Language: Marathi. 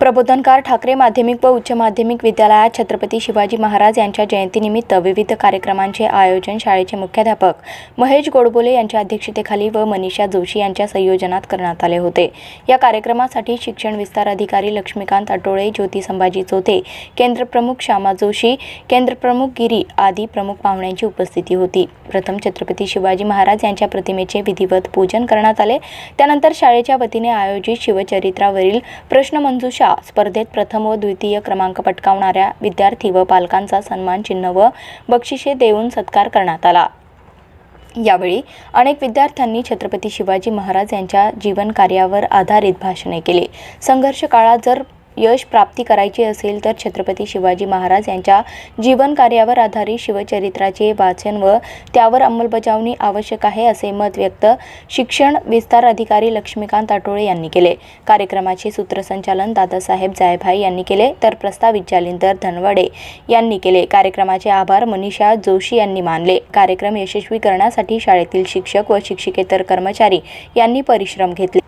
प्रबोधनकार ठाकरे माध्यमिक व उच्च माध्यमिक विद्यालयात छत्रपती शिवाजी महाराज यांच्या जयंतीनिमित्त विविध कार्यक्रमांचे आयोजन शाळेचे मुख्याध्यापक महेश गोडबोले यांच्या अध्यक्षतेखाली व मनीषा जोशी यांच्या संयोजनात करण्यात आले होते. या कार्यक्रमासाठी शिक्षण विस्तार अधिकारी लक्ष्मीकांत अटोळे ज्योती संभाजी चोथे केंद्रप्रमुख श्यामा जोशी केंद्रप्रमुख गिरी आदी प्रमुख पाहुण्यांची उपस्थिती होती. प्रथम छत्रपती शिवाजी महाराज यांच्या प्रतिमेचे विधिवत पूजन करण्यात आले. त्यानंतर शाळेच्या वतीने आयोजित शिवचरित्रावरील प्रश्नमंजुषा स्पर्धेत प्रथम व द्वितीय क्रमांक पटकावणाऱ्या विद्यार्थी व पालकांचा सन्मान चिन्ह व बक्षिसे देऊन सत्कार करण्यात आला. यावेळी अनेक विद्यार्थ्यांनी छत्रपती शिवाजी महाराज यांच्या जीवन कार्यावर आधारित भाषणे केली. संघर्ष काळात जर यश प्राप्ती करायची असेल तर छत्रपती शिवाजी महाराज यांच्या जीवन कार्यावर आधारित शिवचरित्राचे वाचन व त्यावर अंमलबजावणी आवश्यक आहे असे मत व्यक्त शिक्षण विस्तार अधिकारी लक्ष्मीकांत आटोळे यांनी केले. कार्यक्रमाचे सूत्रसंचालन दादासाहेब जायभाई यांनी केले. तर प्रस्तावित जालिंदर धनवडे यांनी केले. कार्यक्रमाचे आभार मनीषा जोशी यांनी मानले. कार्यक्रम यशस्वी करण्यासाठी शाळेतील शिक्षक व शिक्षिकेतर कर्मचारी यांनी परिश्रम घेतले.